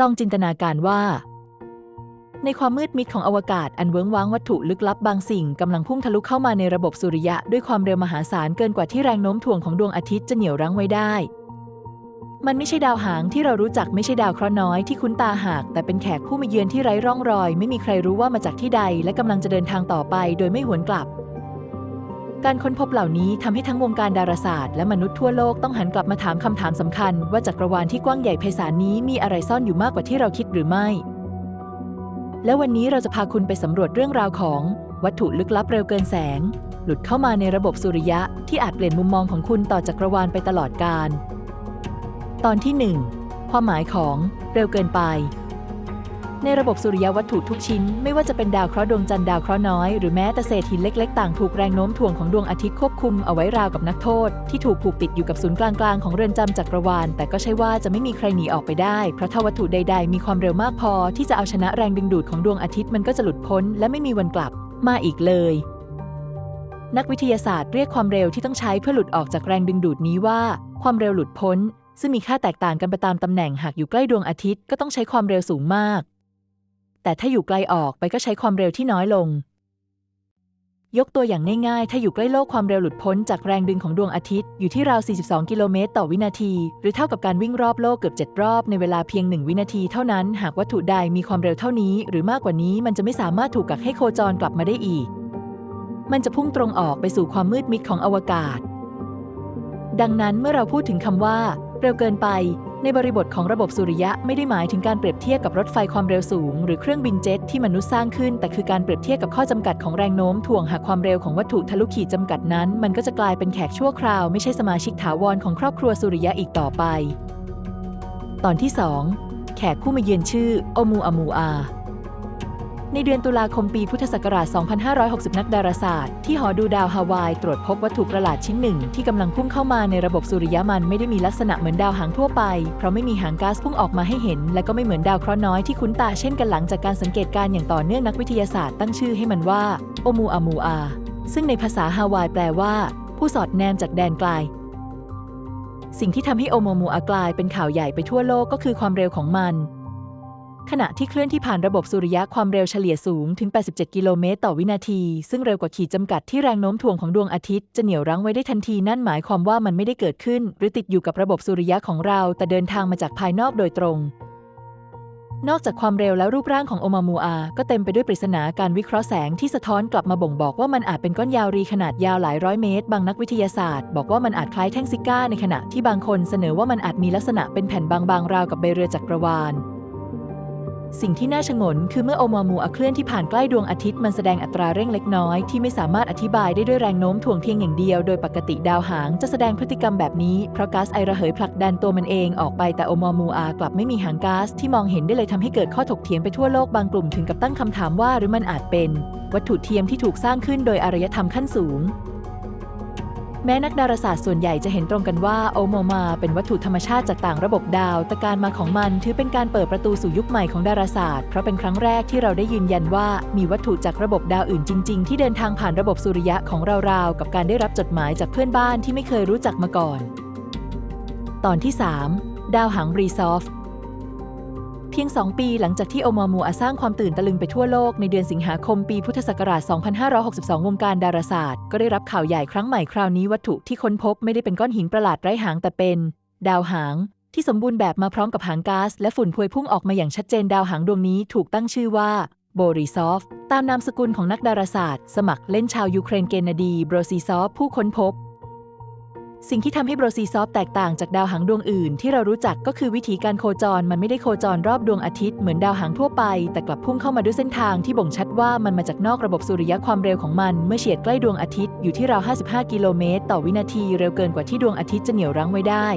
ลองจินตนาการว่า ในความมืดมิดของอวกาศอันเวิ้งว้างวัตถุลึกลับบางสิ่งกำลังพุ่งทะลุเข้ามาในระบบสุริยะด้วยความเร็วมหาศาลเกินกว่าที่แรงโน้มถ่วงของดวงอาทิตย์จะเหนี่ยวรั้งไว้ได้ มันไม่ใช่ดาวหางที่เรารู้จักไม่ใช่ดาวเคราะห์น้อยที่คุ้นตาหาก แต่เป็นแขกผู้มาเยือนที่ไร้ร่องรอย ไม่มีใครรู้ว่ามาจากที่ใด และกำลังจะเดินทางต่อไป โดยไม่หวนกลับ การค้นพบเหล่านี้ทำให้ทั้งวงการดาราศาสตร์และมนุษย์ทั่วโลกต้องหันกลับมาถามคำถามสำคัญ ว่าจักรวาลที่กว้างใหญ่ไพศาลนี้มีอะไรซ่อนอยู่มากกว่าที่เราคิดหรือไม่ และวันนี้เราจะพาคุณไปสำรวจเรื่องราวของ วัตถุลึกลับเร็วเกินแสง หลุดเข้ามาในระบบสุริยะที่อาจเปลี่ยนมุมมองของคุณต่อจักรวาลไปตลอดกาลตอนที่ 1 ความหมายของเร็วเกินไป ในระบบสุริยะวัตถุทุกชิ้น ไม่ว่าจะเป็นดาวเคราะห์ดวงจันทร์ดาวเคราะห์น้อยหรือแม้แต่เศษหินเล็กๆ ต่างถูกแรงโน้มถ่วงของดวงอาทิตย์ควบคุมเอาไว้ราวกับนักโทษ ที่ถูกผูกติดอยู่กับศูนย์กลางๆของเรือนจำจักรวาล แต่ก็ใช่ว่าจะไม่มีใครหนีออกไปได้ เพราะถ้าวัตถุใด ๆ มีความเร็วมากพอ ที่จะเอาชนะแรงดึงดูดของดวงอาทิตย์มันก็จะหลุดพ้น และไม่มีวันกลับมาอีกเลยนักวิทยาศาสตร์เรียกความเร็วที่ต้องใช้เพื่อหลุดออกจากแรงดึงดูดนี้ว่า ความเร็วหลุดพ้น ซึ่งมีค่าแตกต่างกันไปตามตำแหน่งหากอยู่ใกล้ดวงอาทิตย์ก็ต้องใช้ความเร็วสูงมาก แต่ถ้าอยู่ไกลออกไปก็ใช้ความเร็วที่น้อยลง ยกตัวอย่างง่ายๆ ถ้าอยู่ใกล้โลกความเร็วหลุดพ้นจากแรงดึงของดวงอาทิตย์อยู่ที่ราว 42 กิโลเมตรต่อวินาที หรือเท่ากับการวิ่งรอบโลกเกือบ 7 รอบในเวลาเพียง 1 วินาทีเท่านั้น หากวัตถุใดมีความเร็วเท่านี้ หรือมากกว่านี้มันจะไม่สามารถถูกกักให้โคจรกลับมาได้อีก มันจะพุ่งตรงออกไปสู่ความมืดมิดของอวกาศ ดังนั้นเมื่อเราพูดถึงคำว่า เร็วเกินไป ในบริบทของระบบสุริยะไม่ได้หมายถึงการเปรียบเทียบกับรถไฟความเร็วสูง หรือเครื่องบินเจ็ตที่มนุษย์สร้างขึ้น แต่คือการเปรียบเทียบกับข้อจำกัดของแรงโน้มถ่วงหากความเร็วของวัตถุทะลุขีดจำกัดนั้น มันก็จะกลายเป็นแขกชั่วคราวไม่ใช่สมาชิกถาวรของครอบครัวสุริยะอีกต่อไป ตอนที่ 2 แขกผู้มาเยือนชื่อโอมูอามูอา ในเดือนตุลาคมปีพุทธศักราช 2560 นักดาราศาสตร์ที่หอดูดาวฮาวาย ตรวจพบวัตถุประหลาดชิ้นหนึ่ง ที่กำลังพุ่งเข้ามาในระบบสุริยะมันไม่ได้มีลักษณะเหมือนดาวหางทั่วไป เพราะไม่มีหางก๊าซพุ่งออกมาให้เห็น และก็ไม่เหมือนดาวเคราะห์น้อยที่คุ้นตาเช่นกันหลังจากการสังเกตการ์อย่างต่อเนื่องนักวิทยาศาสตร์ตั้งชื่อให้มันว่าโอมูอามูอา ซึ่งในภาษาฮาวายแปลว่า ผู้สอดแนมจากแดนไกลสิ่งที่ทำให้โอโมมูอากลายเป็นข่าวใหญ่ไปทั่วโลกก็คือความเร็วของมัน ขณะที่เคลื่อนที่ผ่านระบบสุริยะความเร็วเฉลี่ยสูงถึง 87 กิโลเมตรต่อวินาที ซึ่งเร็วกว่าขีดจำกัดที่แรงโน้มถ่วงของดวงอาทิตย์จะเหนี่ยวรั้งไว้ได้ทันทีนั่นหมายความว่ามันไม่ได้เกิดขึ้น หรือติดอยู่กับระบบสุริยะของเรา แต่เดินทางมาจากภายนอกโดยตรง นอกจากความเร็วและรูปร่างของโอมามูอา ก็เต็มไปด้วยปริศนาการวิเคราะห์แสงที่สะท้อนกลับมาบ่งบอกว่ามันอาจเป็นก้อนยาวรีขนาดยาวหลายร้อยเมตร บางนักวิทยาศาสตร์ บอกว่ามันอาจคล้ายแท่งซิก้าในขณะที่บางคนเสนอว่ามันอาจมีลักษณะเป็นแผ่นบางๆราวกับใบเรือจักรวาล สิ่งที่น่าชงนคือเมื่อโอมามูอาเคลื่อนที่ผ่านใกล้ดวงอาทิตย์มันแสดงอัตราเร่งเล็กน้อยที่ไม่สามารถอธิบายได้ด้วยแรงโน้มถ่วงเพียงอย่างเดียว โดยปกติดาวหางจะแสดงพฤติกรรมแบบนี้ เพราะก๊าซไอระเหยผลักดันตัวมันเองออกไปแต่โอมามูอากลับไม่มีหางก๊าซที่มองเห็นได้เลยทำให้เกิดข้อถกเถียงไปทั่วโลกบางกลุ่มถึงกับตั้งคำถามว่าหรือมันอาจเป็น วัตถุเทียมที่ถูกสร้างขึ้นโดยอารยธรรมขั้นสูง แม้นักดาราศาสตร์ส่วนใหญ่จะเห็นตรงกันว่าโอโมมาเป็นวัตถุธรรมชาติจากต่างระบบดาว แต่การมาของมันถือเป็นการเปิดประตูสู่ยุคใหม่ของดาราศาสตร์ เพราะเป็นครั้งแรกที่เราได้ยืนยันว่ามีวัตถุจากระบบดาวอื่นจริง ๆ ที่เดินทางผ่านระบบสุริยะของเราราวกับการได้รับจดหมายจากเพื่อนบ้านที่ไม่เคยรู้จักมาก่อน ตอนที่ 3 ดาวหางรีซอฟ เพียง 2 ปีหลังจากที่โอมามูอาสร้างความตื่นตะลึงไปทั่วโลกในเดือนสิงหาคมปีพุทธศักราช 2562 วงการดาราศาสตร์ ก็ได้รับข่าวใหญ่ครั้งใหม่คราวนี้วัตถุที่ค้นพบไม่ได้เป็นก้อนหินประหลาดไร้หางแต่เป็น ดาวหาง ที่สมบูรณ์แบบมาพร้อมกับหางก๊าซและฝุ่นพวยพุ่งออกมาอย่างชัดเจนดาวหางดวงนี้ถูกตั้งชื่อว่าโบริซอฟ ตามนามสกุลของนักดาราศาสตร์ สมัครเล่นชาวยูเครนเกนาดี โบรซีซอฟ ผู้ค้นพบ สิ่งที่ทำให้โบรซีซอฟแตกต่างจากดาวหางดวงอื่นที่เรารู้จักก็คือวิธีการโคจรมันไม่ได้โคจรรอบดวงอาทิตย์เหมือนดาวหางทั่วไป แต่กลับพุ่งเข้ามาด้วยเส้นทางที่บ่งชัดว่ามันมาจากนอกระบบสุริยะความเร็วของมันเมื่อเฉียดใกล้ดวงอาทิตย์อยู่ที่ราว 55 กิโลเมตรต่อวินาทีเร็วเกินกว่าที่ดวงอาทิตย์จะเหนี่ยวรั้งไว้ได้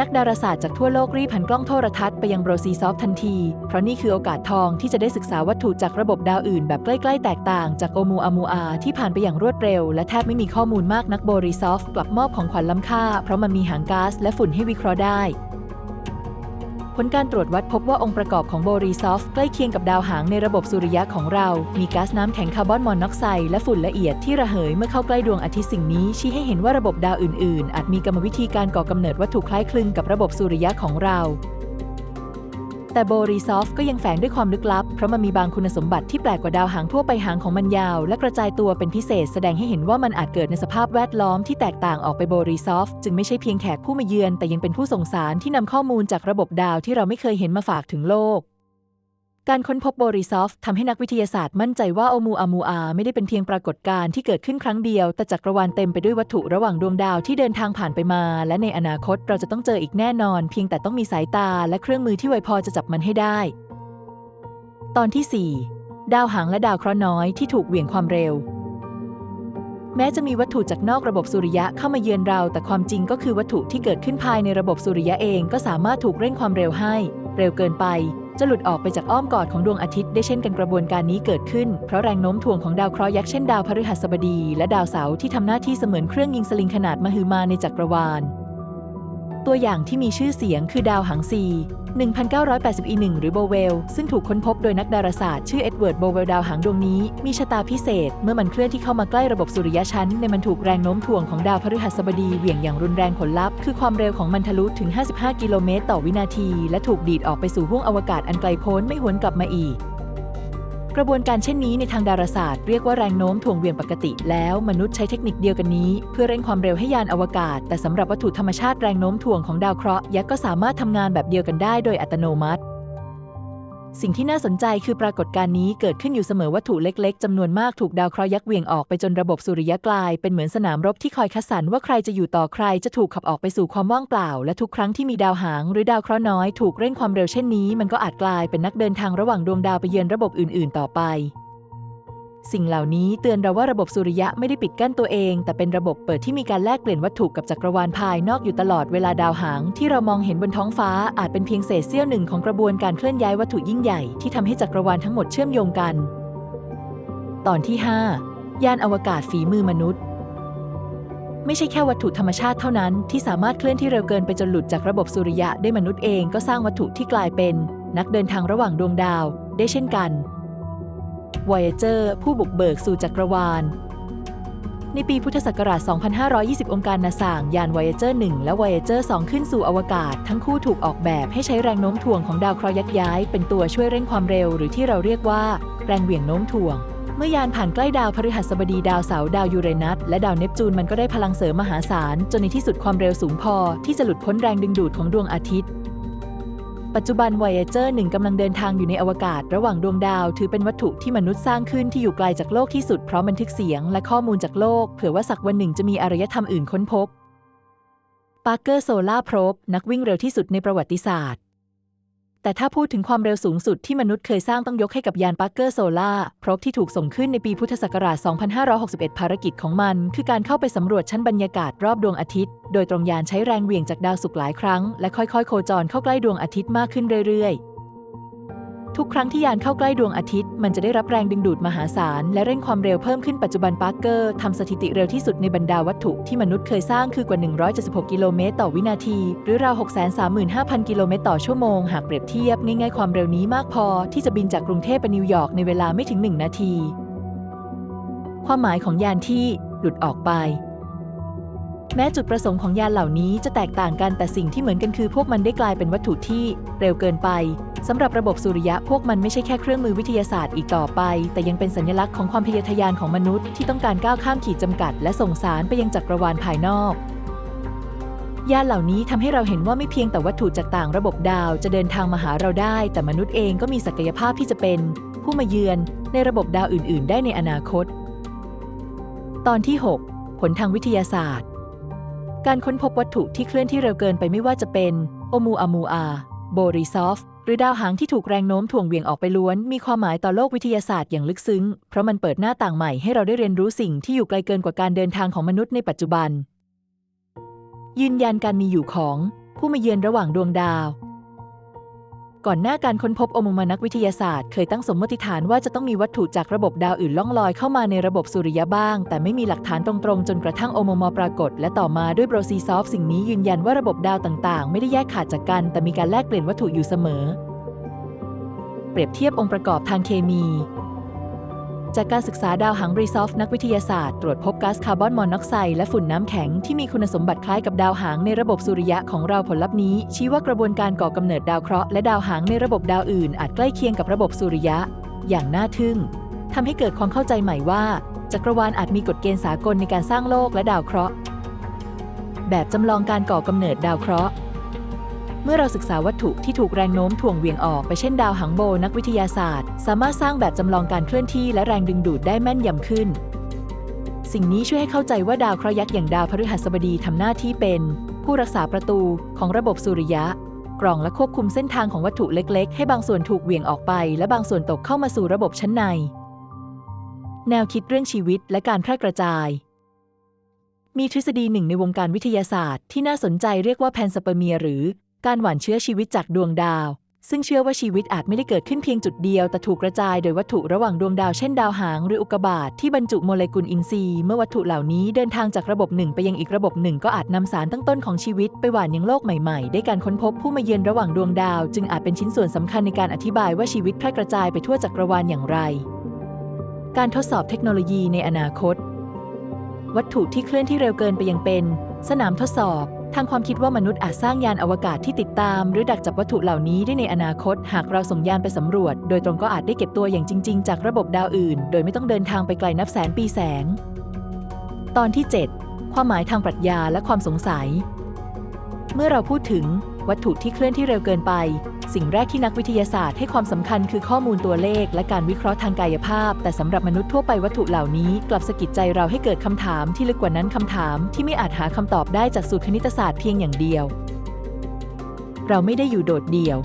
นักดาราศาสตร์จากทั่วโลกรีบหันกล้องโทรทัศน์ไปยังโบรซีซอฟทันที เพราะนี่คือโอกาสทองที่จะได้ศึกษาวัตถุจากระบบดาวอื่นแบบใกล้ ๆ แตกต่างจากโอมูอามูอา ที่ผ่านไปอย่างรวดเร็ว และแทบไม่มีข้อมูลมากนักโบริซอฟกลับมอบของขวัญล้ำค่า เพราะมันมีหางก๊าซและฝุ่นให้วิเคราะห์ได้ ผลการตรวจวัดพบว่าองค์ประกอบของโบรีซอฟใกล้เคียงกับดาวหางในระบบสุริยะของเรา มีก๊าซน้ำแข็งคาร์บอนมอนอกไซด์และฝุ่นละเอียดที่ระเหยเมื่อเข้าใกล้ดวงอาทิตย์สิ่งนี้ชี้ให้เห็นว่าระบบดาวอื่นๆ อาจมีกรรมวิธีการก่อกำเนิดวัตถุคล้ายคลึงกับระบบสุริยะของเรา แต่โบรีซอฟก็ยังแฝงด้วยความลึกลับ เพราะมันมีบางคุณสมบัติที่แปลกกว่าดาวหางทั่วไปหางของมันยาว และกระจายตัวเป็นพิเศษแสดงให้เห็นว่ามันอาจเกิดในสภาพแวดล้อมที่แตกต่างออกไปโบรีซอฟจึงไม่ใช่เพียงแขกผู้มาเยือน แต่ยังเป็นผู้ส่งสารที่นำข้อมูลจากระบบดาวที่เราไม่เคยเห็นมาฝากถึงโลก การค้นพบโบริซอฟทำให้นักวิทยาศาสตร์มั่นใจว่าโอมูอามูอา ไม่ได้เป็นเพียงปรากฏการณ์ที่เกิดขึ้นครั้งเดียว แต่จักรวาลเต็มไปด้วยวัตถุระหว่างดวงดาวที่เดินทางผ่านไปมา และในอนาคตเราจะต้องเจออีกแน่นอน เพียงแต่ต้องมีสายตาและเครื่องมือที่ไวพอจะจับมันให้ได้ ตอนที่ 4 ดาวหางและดาวเคราะห์น้อยที่ถูกเหวี่ยงความเร็ว แม้จะมีวัตถุจากนอกระบบสุริยะเข้ามาเยือนเรา แต่ความจริงก็คือวัตถุที่เกิดขึ้นภายในระบบสุริยะเองก็สามารถถูกเร่งความเร็วให้ เร็วเกินไป จะหลุดออกไปจากอ้อมกอดของดวงอาทิตย์ได้เช่นกันกระบวนการนี้เกิดขึ้น เพราะแรงโน้มถ่วงของดาวเคราะห์ยักษ์เช่นดาวพฤหัสบดี และดาวเสาร์ที่ทำหน้าที่เสมือนเครื่องยิงสลิงขนาดมหึมาในจักรวาล ตัวอย่างที่มีชื่อเสียงคือดาวหางซี 1981 หรือโบเวล ซึ่งถูกค้นพบโดยนักดาราศาสตร์ชื่อเอ็ดเวิร์ดโบเวลดาวหางดวงนี้ มีชะตาพิเศษ เมื่อมันเคลื่อนที่เข้ามาใกล้ระบบสุริยะชั้น ในมันถูกแรงโน้มถ่วงของดาวพฤหัสบดีเหวี่ยงอย่างรุนแรงผลลัพธ์ คือความเร็วของมันทะลุถึง 55 กิโลเมตรต่อวินาที และถูกดีดออกไปสู่ห้วงอวกาศอันไกลโพ้นไม่หวนกลับมาอีก กระบวนการเช่นนี้ในทางดาราศาสตร์เรียกว่าแรงโน้มถ่วงเวียงปกติ แล้วมนุษย์ใช้เทคนิคเดียวกันนี้ เพื่อเร่งความเร็วให้ยานอวกาศ แต่สำหรับวัตถุธรรมชาติแรงโน้มถ่วงของดาวเคราะห์ยักษ์ก็สามารถทำงานแบบเดียวกันได้โดยอัตโนมัติ สิ่งที่น่าสนใจคือปรากฏการณ์นี้เกิดขึ้นอยู่เสมอวัตถุเล็กๆจำนวนมากถูกดาวเคราะห์ยักษ์เวียงออกไปจนระบบสุริยะกลายเป็นเหมือนสนามรบที่คอยคัดสรรว่าใครจะอยู่ต่อใครจะถูกขับออกไปสู่ความว่างเปล่า และทุกครั้งที่มีดาวหาง หรือดาวเคราะห์น้อยถูกเร่งความเร็วเช่นนี้ มันก็อาจกลายเป็นนักเดินทางระหว่างดวงดาวไปเยือนระบบอื่น ๆ ต่อไป สิ่งเหล่านี้เตือนเราว่าระบบสุริยะไม่ได้ปิดกั้นตัวเอง แต่เป็นระบบเปิดที่มีการแลกเปลี่ยนวัตถุกับจักรวาลภายนอกอยู่ตลอดเวลาดาวหาง ที่เรามองเห็นบนท้องฟ้าอาจเป็นเพียงเศษเสี้ยวหนึ่งของกระบวนการเคลื่อนย้ายวัตถุยิ่งใหญ่ที่ทำให้จักรวาลทั้งหมดเชื่อมโยงกัน ตอนที่ 5 ยานอวกาศฝีมือมนุษย์ ไม่ใช่แค่วัตถุธรรมชาติเท่านั้น ที่สามารถเคลื่อนที่เร็วเกินไปจนหลุดจากระบบสุริยะได้มนุษย์เองก็สร้างวัตถุที่กลายเป็น นักเดินทางระหว่างดวงดาว ได้เช่นกัน Voyager ผู้บุกเบิกสู่จักรวาล ในปีพุทธศักราช 2520 องค์การนาสางยาน Voyager 1 และ Voyager 2 ขึ้นสู่อวกาศ ทั้งคู่ถูกออกแบบให้ใช้แรงโน้มถ่วงของดาวเคราะห์ยักย้าย เป็นตัวช่วยเร่งความเร็วหรือที่เราเรียกว่า แรงเหวี่ยงโน้มถ่วง เมื่อยานผ่านใกล้ดาวพฤหัสบดีดาวเสาร์ดาวยูเรนัสและดาวเนปจูนมันก็ได้พลังเสริมมหาศาลจนในที่สุดความเร็วสูงพอ ที่จะหลุดพ้นแรงดึงดูดของดวงอาทิตย์ ปัจจุบัน Voyager 1กำลังเดินทางอยู่ในอวกาศระหว่างดวงดาว ถือเป็นวัตถุที่มนุษย์สร้างขึ้นที่อยู่ไกลจากโลกที่สุดพร้อมบันทึกเสียงและข้อมูลจากโลก เผื่อว่าสักวันหนึ่งจะมีอารยธรรมอื่นค้นพบปาร์เกอร์โซล่าโพรบนักวิ่งเร็วที่สุดในประวัติศาสตร์ แต่ถ้าพูดถึงความเร็วสูงสุดที่มนุษย์เคยสร้างต้องยกให้กับยานปาร์เกอร์โซล่าพรบที่ถูกส่งขึ้นในปีพุทธศักราช 2561 ภารกิจของมัน คือการเข้าไปสำรวจชั้นบรรยากาศรอบดวงอาทิตย์ โดยตรงยานใช้แรงเหวี่ยงจากดาวศุกร์หลายครั้ง และค่อยๆ โคจรเข้าใกล้ดวงอาทิตย์มากขึ้นเรื่อยๆ ทุกครั้งที่ยานเข้าใกล้ดวงอาทิตย์ มันจะได้รับแรงดึงดูดมหาศาล และเร่งความเร็วเพิ่มขึ้นปัจจุบันปาร์เกอร์ทำสถิติเร็วที่สุดในบรรดาวัตถุที่มนุษย์เคยสร้างคือกว่า 176 กิโลเมตรต่อวินาที หรือราว 635,000 กิโลเมตรต่อชั่วโมง หากเปรียบเทียบง่ายๆความเร็วนี้มากพอ ที่จะบินจากกรุงเทพไปนิวยอร์กในเวลาไม่ถึง 1 นาที ความหมายของยานที่หลุดออกไป แม้จุดประสงค์ของยานเหล่านี้จะแตกต่างกันแต่สิ่งที่เหมือนกันคือพวกมันได้กลายเป็นวัตถุที่เร็วเกินไปสำหรับระบบสุริยะพวกมันไม่ใช่แค่เครื่องมือวิทยาศาสตร์อีกต่อไป แต่ยังเป็นสัญลักษณ์ของความทะเยอทะยานของมนุษย์ที่ต้องการก้าวข้ามขีดจำกัด และส่งสารไปยังจักรวาลภายนอกยานเหล่านี้ทำให้เราเห็นว่าไม่เพียงแต่วัตถุจากต่างระบบดาวจะเดินทางมาหาเราได้ แต่มนุษย์เองก็มีศักยภาพที่จะเป็น ผู้มาเยือนในระบบดาวอื่น ๆ ได้ในอนาคต ตอนที่ 6 ผลทางวิทยาศาสตร์ การค้นพบวัตถุที่เคลื่อนที่เร็วเกินไปไม่ว่าจะเป็น โอมูอามูอา โบริซอฟ หรือดาวหางที่ถูกแรงโน้มถ่วงเวียงออกไปล้วน มีความหมายต่อโลกวิทยาศาสตร์อย่างลึกซึ้ง เพราะมันเปิดหน้าต่างใหม่ให้เราได้เรียนรู้สิ่งที่อยู่ไกลเกินกว่าการเดินทางของมนุษย์ในปัจจุบัน ยืนยันการมีอยู่ของ ผู้มาเยือนระหว่างดวงดาว ก่อนหน้าการค้นพบโอมุมานักวิทยาศาสตร์เคยตั้งสมมติฐานว่าจะต้องมีวัตถุจากระบบดาวอื่นล่องลอยเข้ามาในระบบสุริยะบ้าง แต่ไม่มีหลักฐานตรงๆ จนกระทั่งโอมมปรากฏ และต่อมาด้วยโบรซีซอฟสิ่งนี้ยืนยันว่าระบบดาวต่างๆ ไม่ได้แยกขาดจากกัน แต่มีการแลกเปลี่ยนวัตถุอยู่เสมอ เปรียบเทียบองค์ประกอบทางเคมี จากการศึกษาดาวหางบริซอฟนักวิทยาศาสตร์ตรวจพบก๊าซคาร์บอนมอนอกไซด์และฝุ่นน้ำแข็งที่มีคุณสมบัติคล้ายกับดาวหางในระบบสุริยะของเราผลลัพธ์นี้ ชี้ว่ากระบวนการก่อกำเนิดดาวเคราะห์และดาวหางในระบบดาวอื่น อาจใกล้เคียงกับระบบสุริยะ อย่างน่าทึ่งทำให้เกิดความเข้าใจใหม่ว่า จักรวาลอาจมีกฎเกณฑ์สากลในการสร้างโลกและดาวเคราะห์ แบบจำลองการก่อกำเนิดดาวเคราะห์ เมื่อเราศึกษาวัตถุที่ถูกแรงโน้มถ่วงเวียงออกไปเช่นดาวหางโบนักวิทยาศาสตร์ สามารถสร้างแบบจำลองการเคลื่อนที่และแรงดึงดูดได้แม่นยำขึ้น สิ่งนี้ช่วยให้เข้าใจว่าดาวเคราะห์ยักษ์อย่างดาวพฤหัสบดีทำหน้าที่เป็น ผู้รักษาประตูของระบบสุริยะกรองและควบคุมเส้นทางของวัตถุเล็ก ๆ ให้บางส่วนถูกเวียงออกไป และบางส่วนตกเข้ามาสู่ระบบชั้นใน แนวคิดเรื่องชีวิตและการแพร่กระจายมีทฤษฎีหนึ่งในวงการวิทยาศาสตร์ที่น่าสนใจเรียกว่าแพนสเปอร์เมียหรือ การหว่านเชื้อชีวิตจากดวงดาว ซึ่งเชื่อว่าชีวิตอาจไม่ได้เกิดขึ้นเพียงจุดเดียว แต่ถูกกระจายโดยวัตถุระหว่างดวงดาวเช่นดาวหางหรืออุกกาบาตที่บรรจุโมเลกุลอินทรีย์เมื่อวัตถุเหล่านี้เดินทางจากระบบหนึ่งไปยังอีกระบบหนึ่งก็อาจนำสารตั้งต้นของชีวิตไปหว่านยังโลกใหม่ๆ ได้การค้นพบผู้มาเยือนระหว่างดวงดาว จึงอาจเป็นชิ้นส่วนสำคัญในการอธิบายว่าชีวิตแพร่กระจายไปทั่วจักรวาลอย่างไร การทดสอบเทคโนโลยีในอนาคต วัตถุที่เคลื่อนที่เร็วเกินไปยังเป็น สนามทดสอบ ทางความคิดว่ามนุษย์อาจสร้างยานอวกาศที่ติดตาม หรือดักจับวัตถุเหล่านี้ได้ในอนาคต หากเราส่งยานไปสำรวจ โดยตรงก็อาจได้เก็บตัวอย่างจริง ๆ จากระบบดาวอื่น โดยไม่ต้องเดินทางไปไกลนับแสนปีแสง ตอนที่ 7 ความหมายทางปรัชญาและความสงสัย เมื่อเราพูดถึง วัตถุที่เคลื่อนที่เร็วเกินไป สิ่งแรกที่นักวิทยาศาสตร์ให้ความสำคัญคือข้อมูลตัวเลข และการวิเคราะห์ทางกายภาพ แต่สำหรับมนุษย์ทั่วไปวัตถุเหล่านี้ กลับสะกิดใจเราให้เกิดคำถามที่ลึกกว่านั้นคำถามที่ไม่อาจหาคำตอบได้จากสูตรคณิตศาสตร์เพียงอย่างเดียว เราไม่ได้อยู่โดดเดี่ยว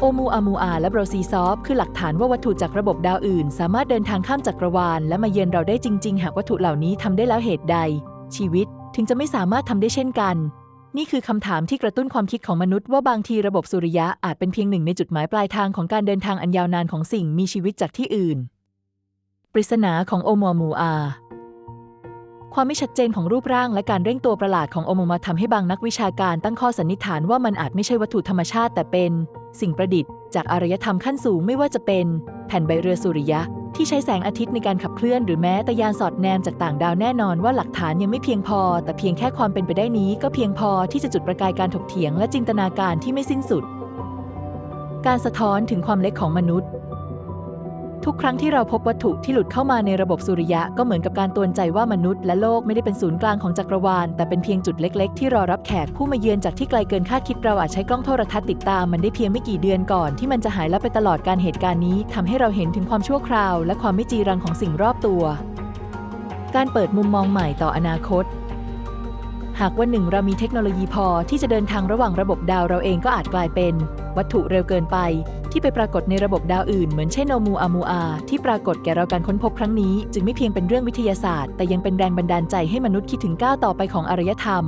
โอมูอามูอาและโบรซีซอฟคือหลักฐานว่าวัตถุจากระบบดาวอื่น สามารถเดินทางข้ามจักรวาล และมาเยือนเราได้จริง ๆ หากวัตถุเหล่านี้ทำได้แล้วเหตุใด ชีวิตถึงจะไม่สามารถทำได้เช่นกัน นี่คือคำถามที่กระตุ้นความคิดของมนุษย์ว่าบางทีระบบสุริยะอาจเป็นเพียงหนึ่งในจุดหมายปลายทางของการเดินทางอันยาวนานของสิ่งมีชีวิตจากที่อื่น ปริศนาของโอมัวมูอา ความไม่ชัดเจนของรูปร่างและการเร่งตัวประหลาดของโอโมมาทำให้บางนักวิชาการตั้งข้อสันนิษฐานว่ามันอาจไม่ใช่วัตถุธรรมชาติแต่เป็น สิ่งประดิษฐ์ จากอารยธรรมขั้นสูงไม่ว่าจะเป็น แผ่นใบเรือสุริยะ ที่ใช้แสงอาทิตย์ในการขับเคลื่อนหรือแม้แต่ยานสอดแนมจากต่างดาวแน่นอนว่าหลักฐานยังไม่เพียงพอ แต่เพียงแค่ความเป็นไปได้นี้ก็เพียงพอที่จะจุดประกายการถกเถียงและจินตนาการที่ไม่สิ้นสุด การสะท้อนถึงความเล็กของมนุษย์ ทุกครั้งที่เราพบวัตถุที่หลุดเข้ามาในระบบสุริยะก็เหมือนกับการตือนใจว่ามนุษย์และโลกไม่ได้เป็นศูนย์กลางของจักรวาล แต่เป็นเพียงจุดเล็กๆ ที่รอรับแขกผู้มาเยือนจากที่ไกลเกินคาดคิดเราอาจใช้กล้องโทรทัศน์ติดตามมันได้เพียงไม่กี่เดือนก่อนที่มันจะหายลับไปตลอดการเหตุการณ์นี้ทำให้เราเห็นถึงความชั่วคราว และความไม่จีรังของสิ่งรอบตัว การเปิดมุมมองใหม่ต่ออนาคตหากวันหนึ่งเรามีเทคโนโลยีพอที่จะเดินทางระหว่างระบบดาวเราเองก็อาจกลายเป็น วัตถุเร็วเกินไป ที่ไปปรากฏในระบบดาวอื่นเหมือนเช่นโนมูอามูอา ที่ปรากฏแก่เราการค้นพบครั้งนี้ จึงไม่เพียงเป็นเรื่องวิทยาศาสตร์ แต่ยังเป็นแรงบันดาลใจให้มนุษย์คิดถึงก้าวต่อไปของอารยธรรม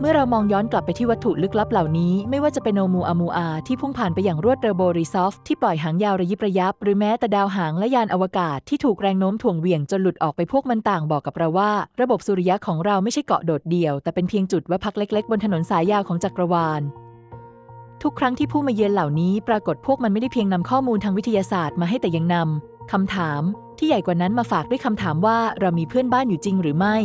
เมื่อเรามองย้อนกลับไปที่วัตถุลึกลับเหล่านี้ ไม่ว่าจะเป็นโนมูอามูอา ที่พุ่งผ่านไปอย่างรวดเร็วโบริซอฟที่ปล่อยหางยาวระยิบระยับ หรือแม้แต่ดาวหางและยานอวกาศที่ถูกแรงโน้มถ่วงเหวี่ยงจนหลุดออกไปพวกมันต่างบอกกับเราว่า ระบบสุริยะของเราไม่ใช่เกาะโดดเดี่ยว แต่เป็นเพียงจุดแวะพักเล็ก ๆ บนถนนสายยาวของจักรวาล ทุกครั้งที่ผู้มาเยือนเหล่านี้ปรากฏพวกมันไม่ได้เพียงนำข้อมูลทางวิทยาศาสตร์มาให้แต่ยังนำคำถามที่ใหญ่กว่านั้นมาฝากด้วยคำถามว่าเรามีเพื่อนบ้านอยู่จริงหรือไม่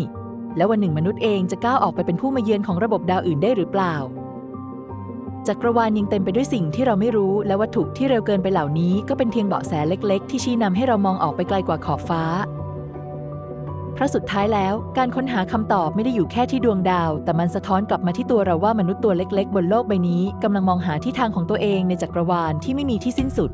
และวันหนึ่งมนุษย์เองจะก้าวออกไปเป็นผู้มาเยือนของระบบดาวอื่นได้หรือเปล่าจักรวาลยังเต็มไปด้วยสิ่งที่เราไม่รู้ และวัตถุที่เร็วเกินไปเหล่านี้ก็เป็นเพียงเบาะแสเล็ก ๆ ที่ชี้นำให้เรามองออกไปไกลกว่าขอบฟ้า เพราะสุดท้ายแล้วการค้นหาคำตอบไม่ได้อยู่แค่ที่ดวงดาว แต่มันสะท้อนกลับมาที่ตัวเราว่ามนุษย์ตัวเล็กๆ บนโลกใบนี้กำลังมองหาที่ทางของตัวเองในจักรวาลที่ไม่มีที่สิ้นสุด